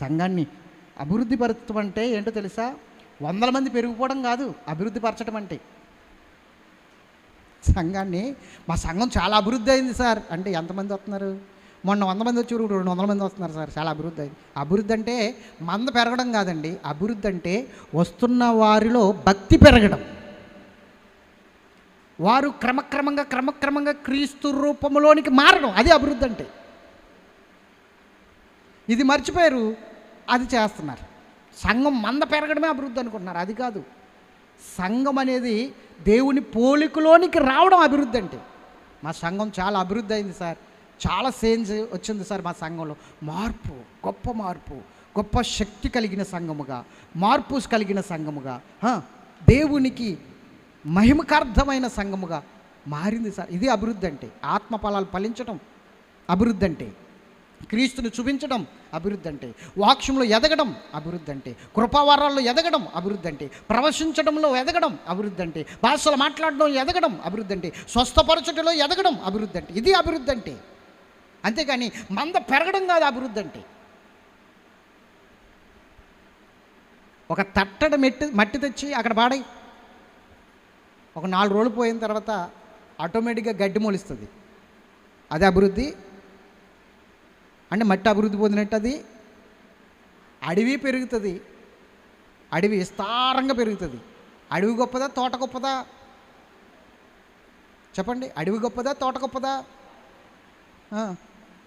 సంఘాన్ని అభివృద్ధి పరచడం అంటే ఏంటో తెలుసా? వందల మంది పెరిగిపోవడం కాదు అభివృద్ధి పరచడం అంటే సంఘాన్ని మా సంఘం చాలా అభివృద్ధి అయింది సార్. అంటే ఎంతమంది వస్తున్నారు? మొన్న వంద మంది వచ్చి రెండు వందల మంది వస్తున్నారు సార్. చాలా అభివృద్ధి అయింది. అభివృద్ధి అంటే మంద పెరగడం కాదండి. అభివృద్ధి అంటే వస్తున్న వారిలో భక్తి పెరగడం. వారు క్రమక్రమంగా క్రమక్రమంగా క్రీస్తు రూపంలోనికి మారడం. అది అభివృద్ధి అంటే. ఇది మర్చిపోయారు. అది చేస్తున్నారు. సంఘం మంద పెరగడమే అభివృద్ధి అనుకుంటున్నారు. అది కాదు. సంఘం అనేది దేవుని పోలికలోనికి రావడం అభివృద్ధి అంటే. మా సంఘం చాలా అభివృద్ధి అయింది సార్. చాలా చేంజ్ వచ్చింది సార్ మా సంఘంలో. మార్పు గొప్ప మార్పు గొప్ప శక్తి కలిగిన సంఘముగా మార్పు కలిగిన సంఘముగా దేవునికి మహిమకార్థమైన సంఘముగా మారింది సార్. ఇది అభివృద్ధి అంటే. ఆత్మ ఫలాలు ఫలించడం అభివృద్ధి అంటే. క్రీస్తుని చూపించడం అభివృద్ధి అంటే వాక్యంలో ఎదగడం అభివృద్ధి అంటే కృపావారాల్లో ఎదగడం అభివృద్ధి అంటే ప్రవశించడంలో ఎదగడం అభివృద్ధి అంటే భాషలు మాట్లాడడం ఎదగడం అభివృద్ధి అంటే స్వస్థపరచుటలో ఎదగడం అభివృద్ధి అంటే ఇది అభివృద్ధి అంటే. అంతేకాని మంద పెరగడం కాదు అభివృద్ధి అంటే. ఒక తట్టడ మెట్టి మట్టి తెచ్చి అక్కడ పాడాయి. ఒక నాలుగు రోజులు పోయిన తర్వాత ఆటోమేటిక్గా గడ్డి మొలుస్తుంది. అది అభివృద్ధి. అంటే మట్టి అభివృద్ధి పొందినట్టు అది అడవి పెరుగుతుంది. అడవి విస్తారంగా పెరుగుతుంది. అడవి గొప్పదా తోట గొప్పదా? చెప్పండి అడవి గొప్పదా తోట గొప్పదా?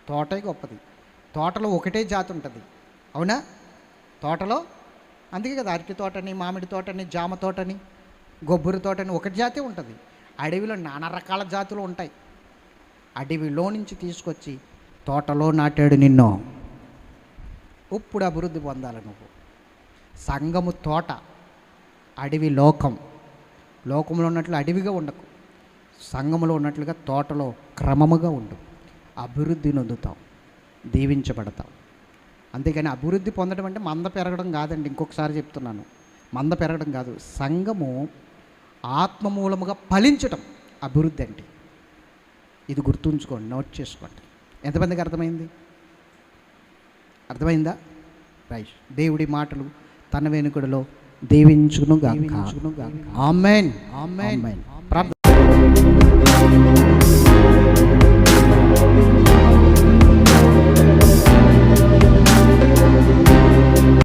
తోటే గొప్పది. తోటలో ఒకటే జాతి ఉంటుంది. అవునా? తోటలో? అందుకే కదా అరటి తోటని మామిడి తోటని జామ తోటని గొబ్బరి తోటని ఒకటి జాతి ఉంటుంది. అడవిలో నానా రకాల జాతులు ఉంటాయి. అడవిలో నుంచి తీసుకొచ్చి తోటలో నాటాడు నిన్ను. ఇప్పుడు అభివృద్ధి పొందాలి నువ్వు. సంఘము తోట అడవి లోకం. లోకంలో ఉన్నట్లు అడవిగా ఉండకు. సంఘములో ఉన్నట్లుగా తోటలో క్రమముగా ఉండు. అభివృద్ధి నొందుతాం దీవించబడతాం అంతేగాని అభివృద్ధి పొందడం అంటే మంద పెరగడం కాదండి ఇంకొకసారి చెప్తున్నాను. మంద పెరగడం కాదు. సంఘము ఆత్మమూలముగా ఫలించటం అభివృద్ధి అంటే. ఇది గుర్తుంచుకోండి నోట్ చేసుకోండి. ఎంతమందికి అర్థమైంది? అర్థమైందా? రైట్. దేవుడి మాటలు తన వెనుకడిలో దీవించును గాక ఆమెన్. ఆమెన్. ప్రార్థన